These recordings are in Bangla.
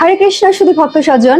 হরে কৃষ্ণ, শুধু ভক্ত স্বজন।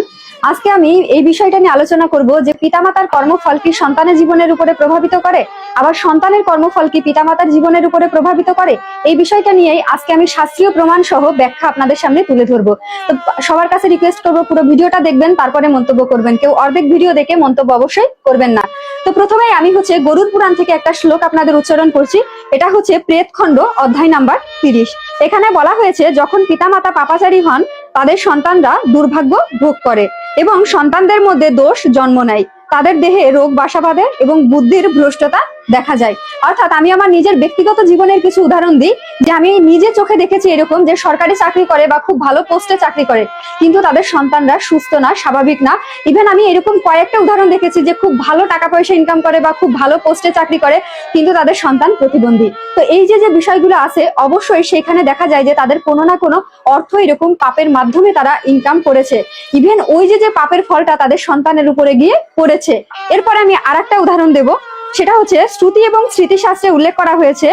আজকে আমি এই বিষয়টা নিয়ে আলোচনা করব যে পিতামাতার কর্মফল কি সন্তানের জীবনের উপরে প্রভাবিত করে, আবার সন্তানের কর্মফল কি পিতামাতার জীবনের উপরে প্রভাবিত করে? এই বিষয়টা নিয়েই আজকে আমি শাস্ত্রীয় প্রমাণ সহ ব্যাখ্যা আপনাদের সামনে তুলে ধরবো। তো সবার কাছে রিকোয়েস্ট করব, পুরো ভিডিওটা দেখবেন, তারপরে মন্তব্য করবেন। কেউ অর্ধেক ভিডিও দেখে মন্তব্য অবশ্যই করবেন না। তো প্রথমেই আমি হচ্ছে গরুর পুরাণ থেকে একটা শ্লোক আপনাদের উচ্চারণ করছি। এটা হচ্ছে প্রেতখণ্ড, অধ্যায় নাম্বার তিরিশ। এখানে বলা হয়েছে, যখন পিতামাতা পাপাচারী হন তাদের সন্তানরা দুর্ভাগ্য ভোগ করে এবং সন্তানদের মধ্যে দোষ জন্ম নেয়। তাদের দেহে রোগ বাসা বাঁধে এবং বুদ্ধির ভ্রষ্টতা দেখা যায়। অর্থাৎ আমি আমার নিজের ব্যক্তিগত জীবনের কিছু উদাহরণ দিই, যে আমি নিজে চোখে দেখেছি এরকম যে সরকারি চাকরি করে বা খুব ভালো পোস্টে চাকরি করে, কিন্তু তাদের সন্তানরা সুস্থ না, স্বাভাবিক না। ইভেন আমি এরকম কয়েকটা উদাহরণ দেখেছি যে খুব ভালো টাকা পয়সা ইনকাম করে বা খুব ভালো পোস্টে চাকরি করে, কিন্তু তাদের সন্তান প্রতিবন্ধী। তো এই যে যে বিষয়গুলো আছে, অবশ্যই সেখানে দেখা যায় যে তাদের কোনো না কোনো অর্থ এরকম পাপের মাধ্যমে তারা ইনকাম করেছে। ইভেন ওই যে যে পাপের ফলটা তাদের সন্তানের উপরে গিয়ে পড়েছে। এরপরে আমি আর একটা উদাহরণ দেব। সেটা হচ্ছে শ্রুতি এবং স্মৃতিশাস্ত্রে উল্লেখ করা হয়েছে,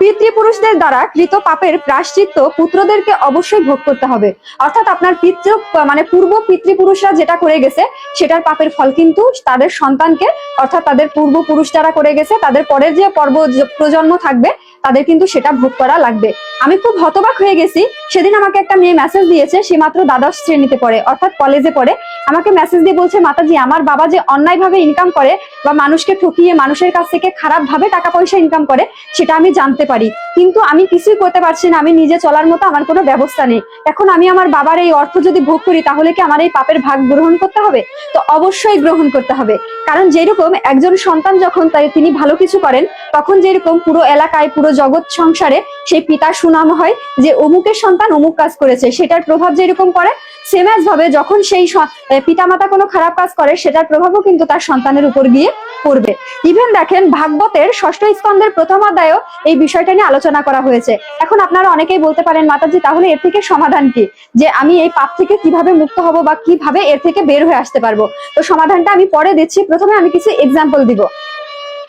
পিতৃপুরুষদের দ্বারা কৃত পাপের প্রাশ্চিত্য পুত্রদেরকে অবশ্যই ভোগ করতে হবে। অর্থাৎ আপনার পিতৃ মানে পূর্ব পিতৃপুরুষরা যেটা করে গেছে, সেটার পাপের ফল কিন্তু তাদের সন্তানকে, অর্থাৎ তাদের পূর্বপুরুষ যারা করে গেছে, তাদের পরের যে পর্ব প্রজন্ম থাকবে, তাদের কিন্তু সেটা ভোগ করা লাগবে। আমি খুব হতবাক হয়ে গেছি, সেদিন আমাকে একটা মেয়ে মেসেজ দিয়েছে, সে মাত্র দ্বাদশ শ্রেণীতে পড়ে, অর্থাৎ কলেজে পড়ে। আমাকে মেসেজ দিয়ে বলছে, মাতাজি, আমার বাবা যে অন্যায়ভাবে ইনকাম করে বা মানুষকে ঠকিয়ে মানুষের কাছ থেকে খারাপ ভাবে টাকা পয়সা ইনকাম করে, সেটা আমি জানতে পারি। কিন্তু আমি কিছুই করতে পারছি না, আমি নিজে চলার মতো আমার কোনো ব্যবস্থা নেই। এখন আমি আমার বাবার এই অর্থ যদি ভোগ করি, তাহলে কি আমার এই পাপের ভাগ গ্রহণ করতে হবে? তো অবশ্যই গ্রহণ করতে হবে। কারণ যেরকম একজন সন্তান যখন তাই তিনি ভালো কিছু করেন, তখন যেরকম পুরো এলাকায়, পুরো জগৎ সংসারে সেই পিতার সুনাম হয় যে অমুকের সন্তান অমুক কাজ করেছে, সেটার প্রভাব যেরকম পড়ে সেম ভাবে যখন সেই পিতামাতা কোনো খারাপ কাজ করে, সেটার প্রভাবও কিন্তু তার সন্তানের উপর গিয়ে পড়বে। ইভেন দেখেন ভাগবতের ষষ্ঠ স্কন্ধের প্রথম অধ্যায়ও এই বিষয়টা নিয়ে আলোচনা করা হয়েছে। এখন আপনারা অনেকেই বলতে পারেন, মাতাজি, তাহলে এর থেকে সমাধান কি? যে আমি এই পাপ থেকে কীভাবে মুক্ত হব বা কীভাবে এর থেকে বের হয়ে আসতে পারব? তো সমাধানটা আমি পরে দিচ্ছি। প্রথমে আমি কিছু এক্সাম্পল দিব।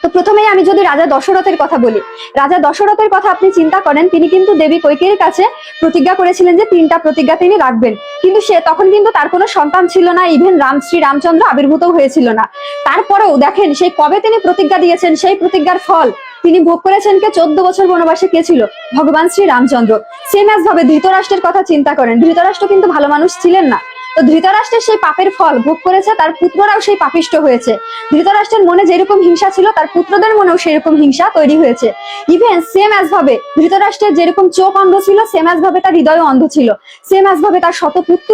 তো প্রথমেই আমি যদি রাজা দশরথের কথা বলি। রাজা দশরথের কথা আপনি চিন্তা করেন, তিনি কিন্তু দেবী কৈকেয়ীর কাছে প্রতিজ্ঞা করেছিলেন যে তিনটা প্রতিজ্ঞা তিনি রাখবেন। কিন্তু সে তখন কিন্তু তার কোনো সন্তান ছিল না ইভেন রাম, শ্রী রামচন্দ্র আবির্ভূত হয়েছিল না। তারপরেও দেখেন, সেই কবে তিনি প্রতিজ্ঞা দিয়েছেন, সেই প্রতিজ্ঞার ফল তিনি ভোগ করেছেন কে? চোদ্দ বছর বনবাসে কে ছিল? ভগবান শ্রী রামচন্দ্র। সেম ভাবে ধৃতরাষ্ট্রের কথা চিন্তা করেন। ধৃতরাষ্ট্র কিন্তু ভালো মানুষ ছিলেন না। তো ধৃতরাষ্ট্রের সেই পাপের ফল ভোগ করেছে, তার পুত্ররাও সেই পাপিষ্ট হয়েছে। ধৃতরাষ্ট্রের মনে যেরকম হিংসা ছিল, তার পুত্রদের মনেও সেরকম হিংসা তৈরি হয়েছে। ইভেন সেম অ্যাজ ভাবে ধৃতরাষ্ট্রের যেরকম চোখ অন্ধ ছিল সেম অ্যাজ ভাবে তার হৃদয় অন্ধ ছিল। সেম অ্যাজ ভাবে তার শতপুত্র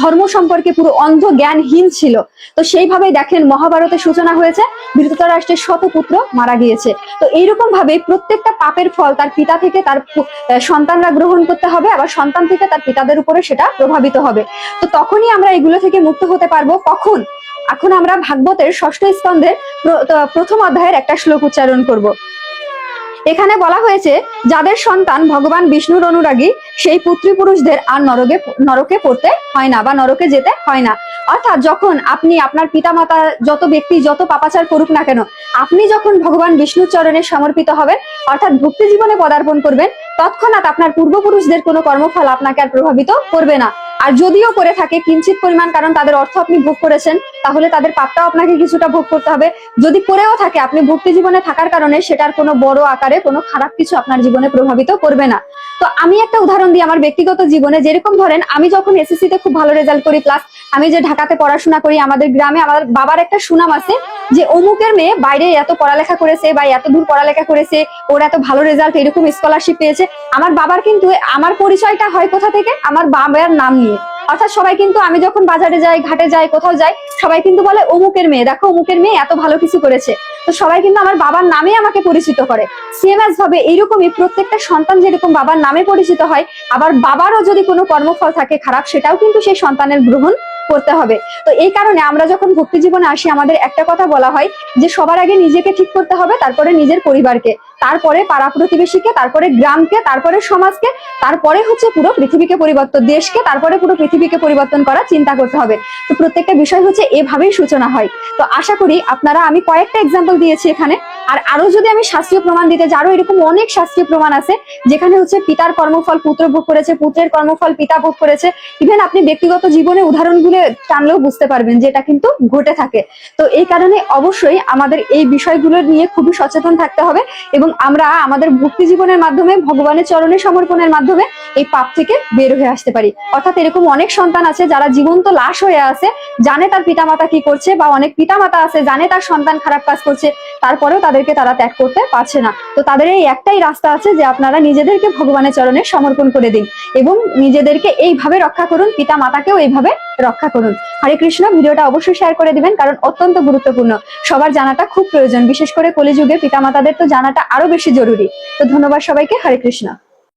ধর্ম সম্পর্কে পুরো অন্ধ জ্ঞানহীন ছিল। তো সেইভাবেই দেখেন মহাভারতের সূচনা হয়েছে, ধৃতরাষ্ট্রের শতপুত্র মারা গিয়েছে। তো এইরকম ভাবে প্রত্যেকটা পাপের ফল তার পিতা থেকে তার সন্তানরা গ্রহণ করতে হবে, আবার সন্তান থেকে তার পিতাদের উপরে সেটা প্রভাবিত হবে। তো তখনই আমরা এগুলো থেকে মুক্ত হতে পারব। কখন? এখন আমরা ভাগবতের ষষ্ঠ স্কন্ধের প্রথম অধ্যায়ের একটা শ্লোক উচ্চারণ করব। এখানে বলা হয়েছে, যাদের সন্তান ভগবান বিষ্ণুর অনুরাগী, সেই পুত্রপুরুষদের আর নরকে নরকে পড়তে হয় না বা নরকে যেতে হয় না। অর্থাৎ যখন আপনি আপনার পিতামাতা যত ব্যক্তি, যত পাপাচার করুক না কেন, আপনি যখন ভগবান বিষ্ণুর চরণে সমর্পিত হবেন, অর্থাৎ ভক্তি জীবনে পদার্পণ করবেন, তৎক্ষণাৎ আপনার পূর্বপুরুষদের কোনো কর্মফল আপনাকে আর প্রভাবিত করবে না। আর যদিও করে থাকে, কিঞ্চিত পরিমাণ, কারণ তাদের অর্থ আপনি ভোগ করেছেন, তাহলে তাদের পাপটাও আপনাকে কিছুটা ভোগ করতে হবে। যদি করেও থাকে, আপনি ভক্তি জীবনে থাকার কারণে সেটার কোনো বড় আকারে, কোনো খারাপ কিছু আপনার জীবনে প্রভাবিত করবে না। তো আমি একটা উদাহরণ দিই আমার ব্যক্তিগত জীবনে। যেরকম ধরেন, আমি যখন এসএসসি তে খুব ভালো রেজাল্ট করি প্লাস আমি যে ঢাকাতে পড়াশোনা করি, আমাদের গ্রামে আমার বাবার একটা সুনাম আছে যে অমুকের মেয়ে বাইরে এত পড়ালেখা করেছে বা এত দূর পড়ালেখা করেছে, ওর এত ভালো রেজাল্ট এরকম স্কলারশিপ পেয়েছে। আমার বাবার কিন্তু আমার পরিচয়টা হয় কোথা থেকে? আমার বাবার নাম নিয়ে। অর্থাৎ সবাই কিন্তু আমি যখন বাজারে যাই, ঘাটে যাই, কোথাও যাই, সবাই কিন্তু বলে অমুকের মেয়ে, দেখো অমুকের মেয়ে এত ভালো কিছু করেছে। তো সবাই কিন্তু আমার বাবার নামে আমাকে পরিচিত করে। সেম অ্যাজ ভাবে এইরকমই প্রত্যেকটা সন্তান যেরকম বাবার নামে পরিচিত হয়, আবার বাবারও যদি কোনো কর্মফল থাকে খারাপ, সেটাও কিন্তু সেই সন্তানের গ্রহণ করতে হবে। তো এই কারণে আমরা যখন ভক্তি জীবনে আসি, আমাদের একটা কথা বলা হয় যে, সবার আগে নিজেকে ঠিক করতে হবে, তারপরে নিজের পরিবারকে, তারপরে পাড়া প্রতিবেশীকে, তারপরে গ্রামকে, তারপরে সমাজকে, তারপরে হচ্ছে পুরো পৃথিবীকে পরিবর্তন, দেশকে, তারপরে পুরো পৃথিবীকে পরিবর্তন করার চিন্তা করতে হবে। তো প্রত্যেকটা বিষয় হচ্ছে এভাবেই সূচনা হয়। তো আশা করি আপনারা, আমি কয়েকটা এক্সাম্পল দিয়েছি এখানে। আর আরও যদি আমি শাস্ত্রীয় প্রমাণ দিতে যাই, আরও এরকম অনেক শাস্ত্রীয় প্রমাণ আছে, যেখানে হচ্ছে পিতার কর্মফল পুত্র ভোগ করেছে, পুত্রের কর্মফল পিতা ভোগ করেছে। ইভেন আপনি ব্যক্তিগত জীবনে উদাহরণগুলো টানলেও বুঝতে পারবেন যে এটা কিন্তু ঘটে থাকে। তো এই কারণে অবশ্যই আমাদের এই বিষয়গুলো নিয়ে খুবই সচেতন থাকতে হবে এবং আমরা আমাদের ভক্তি জীবনের মাধ্যমে, ভগবানের চরণে সমর্পণের মাধ্যমে এই পাপ থেকে বের হয়ে আসতে পারি। অর্থাৎ এরকম অনেক সন্তান আছে যারা জীবন্ত লাশ হয়ে আছে, জানে তার পিতামাতা কি করছে বা অনেক পিতামাতা আছে, জানে তার সন্তান খারাপ কাজ করছে। তারপরেও তাদেরকে তারা ত্যাগ করতে পারছে না। তো তাদের এই একটাই রাস্তা আছে যে আপনারা নিজেদেরকে ভগবানের চরণে সমর্পণ করে দিন এবং নিজেদেরকে এইভাবে রক্ষা করুন পিতা মাতাকেও এইভাবে রক্ষা করুন। হরে কৃষ্ণ, ভিডিওটা অবশ্যই শেয়ার করে দিবেন, কারণ অত্যন্ত গুরুত্বপূর্ণ। সবার জানাটা খুব প্রয়োজন, বিশেষ করে কলিযুগে পিতা মাতাদের তো জানাটা আরও বেশি জরুরি। তো ধন্যবাদ সবাইকে, হরে কৃষ্ণ।